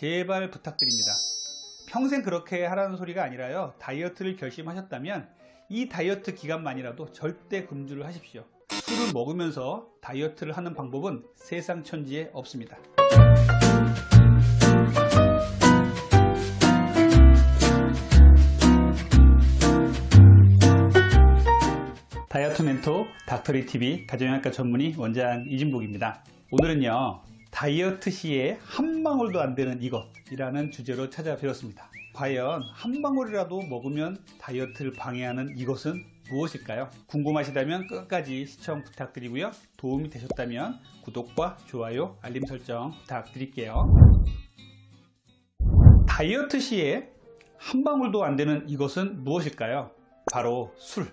제발 부탁드립니다. 평생 그렇게 하라는 소리가 아니라요. 다이어트를 결심하셨다면 이 다이어트 기간만이라도 절대 금주를 하십시오. 술을 먹으면서 다이어트를 하는 방법은 세상 천지에 없습니다. 다이어트 멘토 닥터리 TV 가정의학과 전문의 원장 이진복입니다. 오늘은요 다이어트 시에 한 방울도 안 되는 이것이라는 주제로 찾아뵈었습니다. 과연 한 방울이라도 먹으면 다이어트를 방해하는 이것은 무엇일까요? 궁금하시다면 끝까지 시청 부탁드리고요. 도움이 되셨다면 구독과 좋아요, 알림 설정 부탁드릴게요. 다이어트 시에 한 방울도 안 되는 이것은 무엇일까요? 바로 술,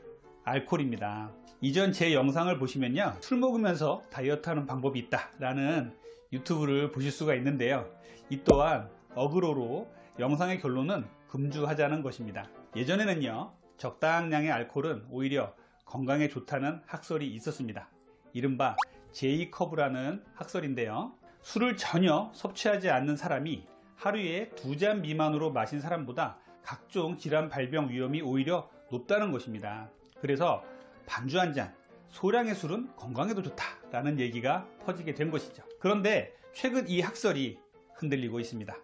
알코올입니다. 이전 제 영상을 보시면요. 술 먹으면서 다이어트 하는 방법이 있다 라는 유튜브를 보실 수가 있는데요. 이 또한 어그로로 영상의 결론은 금주하자는 것입니다. 예전에는요. 적당량의 알코올은 오히려 건강에 좋다는 학설이 있었습니다. 이른바 제이커브라는 학설인데요. 술을 전혀 섭취하지 않는 사람이 하루에 두 잔 미만으로 마신 사람보다 각종 질환 발병 위험이 오히려 높다는 것입니다. 그래서 반주 한 잔, 소량의 술은 건강에도 좋다라는 얘기가 퍼지게 된 것이죠. 그런데 최근 이 학설이 흔들리고 있습니다.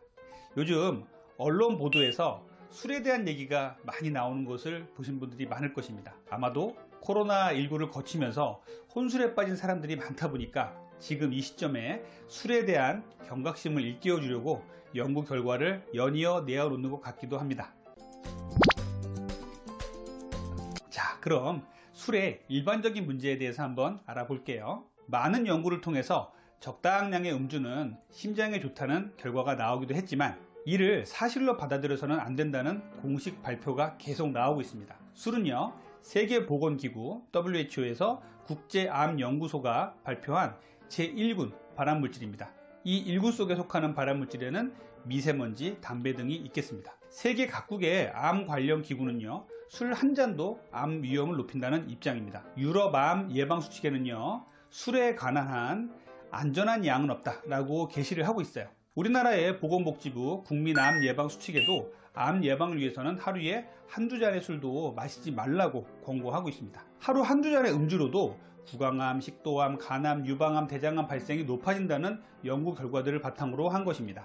요즘 언론 보도에서 술에 대한 얘기가 많이 나오는 것을 보신 분들이 많을 것입니다. 아마도 코로나19를 거치면서 혼술에 빠진 사람들이 많다 보니까 지금 이 시점에 술에 대한 경각심을 일깨워 주려고 연구 결과를 연이어 내어놓는 것 같기도 합니다. 자, 그럼 술의 일반적인 문제에 대해서 한번 알아볼게요. 많은 연구를 통해서 적당량의 음주는 심장에 좋다는 결과가 나오기도 했지만 이를 사실로 받아들여서는 안 된다는 공식 발표가 계속 나오고 있습니다. 술은요, 세계보건기구 WHO에서 국제암연구소가 발표한 제1군 발암물질입니다. 이 1군 속에 속하는 발암물질에는 미세먼지, 담배 등이 있겠습니다. 세계 각국의 암 관련 기구는요, 술 한 잔도 암 위험을 높인다는 입장입니다. 유럽 암 예방 수칙에는요, 술에 관한 한 안전한 양은 없다라고 게시를 하고 있어요. 우리나라의 보건복지부 국민암 예방 수칙에도 암 예방을 위해서는 하루에 한두 잔의 술도 마시지 말라고 권고하고 있습니다. 하루 한두 잔의 음주로도 구강암, 식도암, 간암, 유방암, 대장암 발생이 높아진다는 연구 결과들을 바탕으로 한 것입니다.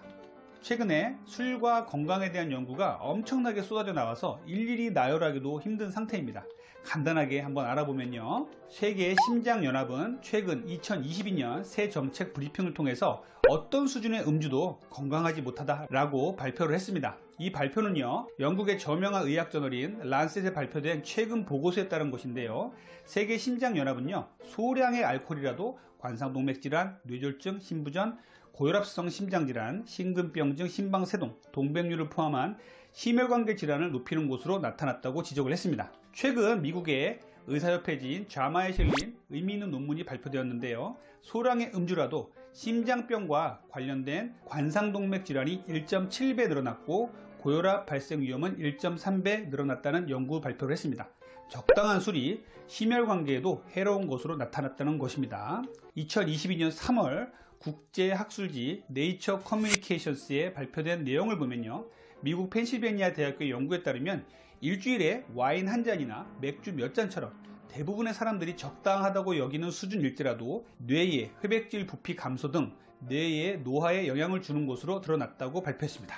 최근에 술과 건강에 대한 연구가 엄청나게 쏟아져 나와서 일일이 나열하기도 힘든 상태입니다. 간단하게 한번 알아보면요. 세계 심장연합은 최근 2022년 새 정책 브리핑을 통해서 어떤 수준의 음주도 건강하지 못하다라고 발표를 했습니다. 이 발표는요, 영국의 저명한 의학 저널인 란셋에 발표된 최근 보고서에 따른 것인데요. 세계 심장연합은요, 소량의 알코올이라도 관상동맥 질환, 뇌졸중, 심부전, 고혈압성 심장질환, 심근병증, 심방세동, 동백류를 포함한 심혈관계 질환을 높이는 곳으로 나타났다고 지적을 했습니다. 최근 미국의 의사협회지인 자마에 실린 의미 있는 논문이 발표되었는데요. 소량의 음주라도 심장병과 관련된 관상동맥 질환이 1.7배 늘어났고 고혈압 발생 위험은 1.3배 늘어났다는 연구 발표를 했습니다. 적당한 술이 심혈관계에도 해로운 것으로 나타났다는 것입니다. 2022년 3월 국제학술지 네이처 커뮤니케이션스에 발표된 내용을 보면요. 미국 펜실베니아 대학교의 연구에 따르면 일주일에 와인 한 잔이나 맥주 몇 잔처럼 대부분의 사람들이 적당하다고 여기는 수준일지라도 뇌의 회백질 부피 감소 등 뇌의 노화에 영향을 주는 것으로 드러났다고 발표했습니다.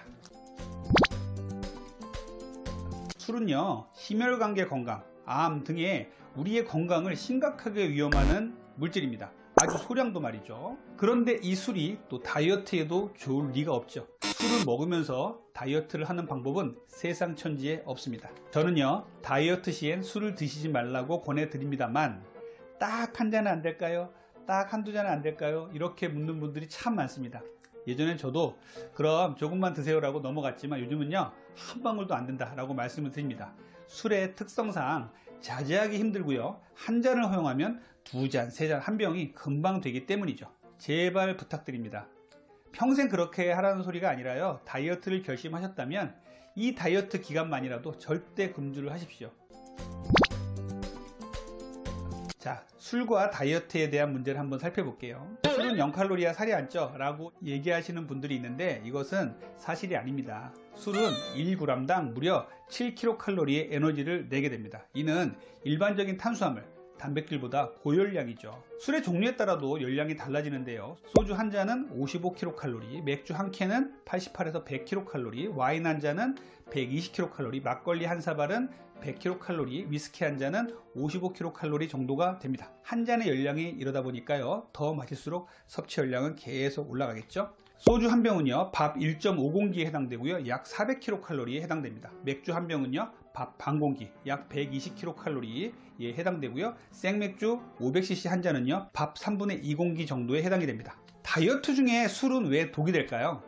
술은요, 심혈관계 건강, 암 등의 우리의 건강을 심각하게 위험하는 물질입니다. 아주 소량도 말이죠. 그런데 이 술이 또 다이어트에도 좋을 리가 없죠. 술을 먹으면서 다이어트를 하는 방법은 세상 천지에 없습니다. 저는요, 다이어트 시엔 술을 드시지 말라고 권해드립니다만, 딱 한 잔은 안 될까요? 딱 한두 잔은 안 될까요? 이렇게 묻는 분들이 참 많습니다. 예전엔 저도 그럼 조금만 드세요라고 넘어갔지만 요즘은요, 한 방울도 안 된다라고 말씀을 드립니다. 술의 특성상 자제하기 힘들고요. 한 잔을 허용하면 두 잔, 세 잔, 한 병이 금방 되기 때문이죠. 제발 부탁드립니다. 평생 그렇게 하라는 소리가 아니라요. 다이어트를 결심하셨다면 이 다이어트 기간만이라도 절대 금주를 하십시오. 자, 술과 다이어트에 대한 문제를 한번 살펴볼게요. 술은 0칼로리야 살이 안 쪄 라고 얘기하시는 분들이 있는데 이것은 사실이 아닙니다. 술은 1g당 무려 7kcal의 에너지를 내게 됩니다. 이는 일반적인 탄수화물, 단백질보다 고열량이죠. 술의 종류에 따라도 열량이 달라지는데요. 소주 한 잔은 55kcal, 맥주 한 캔은 88에서 100kcal, 와인 한 잔은 120kcal, 막걸리 한 사발은 100kcal, 위스키 한 잔은 55kcal 정도가 됩니다. 한 잔의 열량이 이러다 보니까요. 더 마실수록 섭취 열량은 계속 올라가겠죠. 소주 한 병은요, 밥 1.5공기에 해당되고요, 약 400kcal에 해당됩니다. 맥주 한 병은요, 밥반 공기, 약 120kcal에 해당되고요, 생맥주 500cc 한 잔은요, 밥 3분의 2 공기 정도에 해당이 됩니다. 다이어트 중에 술은 왜 독이 될까요?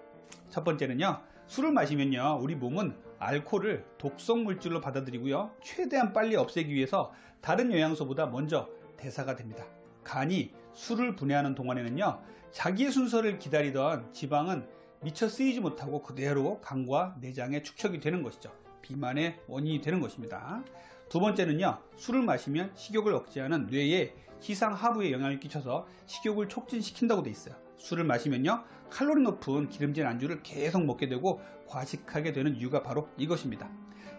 첫 번째는요, 술을 마시면요, 우리 몸은 알코올을 독성 물질로 받아들이고요, 최대한 빨리 없애기 위해서 다른 영양소보다 먼저 대사가 됩니다. 간이 술을 분해하는 동안에는요, 자기의 순서를 기다리던 지방은 미처 쓰이지 못하고 그대로 간과 내장에 축적이 되는 것이죠. 비만의 원인이 되는 것입니다. 두 번째는요, 술을 마시면 식욕을 억제하는 뇌에 희상 하부에 영향을 끼쳐서 식욕을 촉진시킨다고 돼 있어요. 술을 마시면요, 칼로리 높은 기름진 안주를 계속 먹게 되고 과식하게 되는 이유가 바로 이것입니다.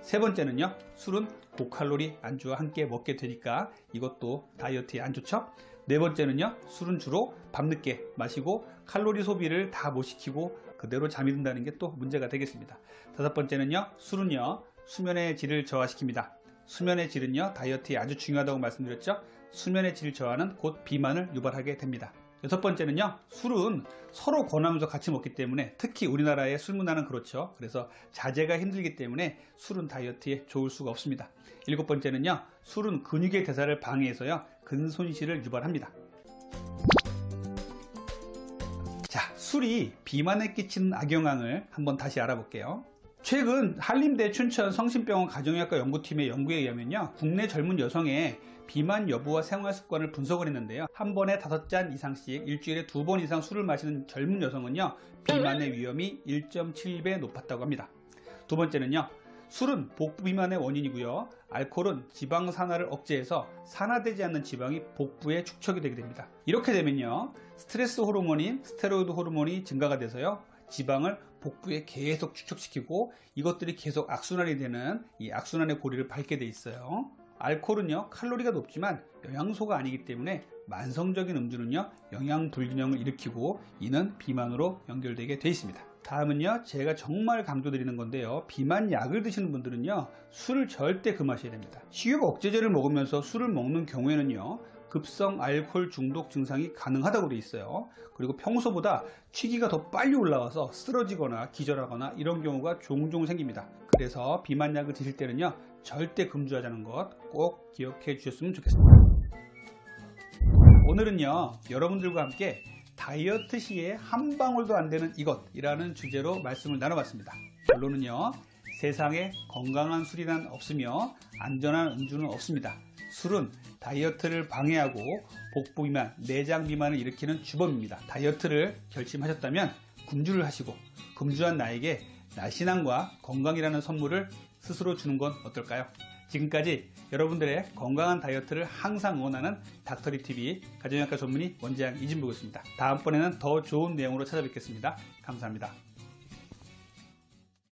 세 번째는요, 술은 고칼로리 안주와 함께 먹게 되니까 이것도 다이어트에 안 좋죠? 네 번째는요, 술은 주로 밤늦게 마시고 칼로리 소비를 다 못 시키고 그대로 잠이 든다는 게 또 문제가 되겠습니다. 다섯 번째는요, 술은요, 수면의 질을 저하시킵니다. 수면의 질은요, 다이어트에 아주 중요하다고 말씀드렸죠? 수면의 질 저하는 곧 비만을 유발하게 됩니다. 여섯 번째는요, 술은 서로 권하면서 같이 먹기 때문에 특히 우리나라의 술 문화는 그렇죠. 그래서 자제가 힘들기 때문에 술은 다이어트에 좋을 수가 없습니다. 일곱 번째는요, 술은 근육의 대사를 방해해서요, 근손실을 유발합니다. 술이 비만에 끼치는 악영향을 한번 다시 알아볼게요. 최근 한림대 춘천 성심병원 가정의학과 연구팀의 연구에 의하면요, 국내 젊은 여성의 비만 여부와 생활 습관을 분석을 했는데요. 한 번에 다섯 잔 이상씩 일주일에 두 번 이상 술을 마시는 젊은 여성은요, 비만의 위험이 1.7배 높았다고 합니다. 두 번째는요, 술은 복부 비만의 원인이고요. 알코올은 지방 산화를 억제해서 산화되지 않는 지방이 복부에 축적이 되게 됩니다. 이렇게 되면요. 스트레스 호르몬인 스테로이드 호르몬이 증가가 돼서요. 지방을 복부에 계속 축적시키고 이것들이 계속 악순환이 되는 이 악순환의 고리를 밟게 돼 있어요. 알코올은요 칼로리가 높지만 영양소가 아니기 때문에 만성적인 음주는요 영양 불균형을 일으키고 이는 비만으로 연결되게 돼 있습니다. 다음은요 제가 정말 강조드리는 건데요 비만 약을 드시는 분들은요 술을 절대 금하셔야 됩니다. 식욕 억제제를 먹으면서 술을 먹는 경우에는요 급성 알코올 중독 증상이 가능하다고 되어 있어요. 그리고 평소보다 취기가 더 빨리 올라와서 쓰러지거나 기절하거나 이런 경우가 종종 생깁니다. 그래서 비만약을 드실 때는요 절대 금주하자는 것 꼭 기억해 주셨으면 좋겠습니다. 오늘은요 여러분들과 함께 다이어트 시에 한 방울도 안 되는 이것이라는 주제로 말씀을 나눠봤습니다. 결론은요 세상에 건강한 술이란 없으며 안전한 음주는 없습니다. 술은 다이어트를 방해하고 복부 비만, 내장 비만을 일으키는 주범입니다. 다이어트를 결심하셨다면 금주를 하시고 금주한 나에게 날씬함과 건강이라는 선물을 스스로 주는 건 어떨까요? 지금까지 여러분들의 건강한 다이어트를 항상 응원하는 닥터리TV 가정의학과 전문의 원재양 이진부였습니다. 다음번에는 더 좋은 내용으로 찾아뵙겠습니다. 감사합니다.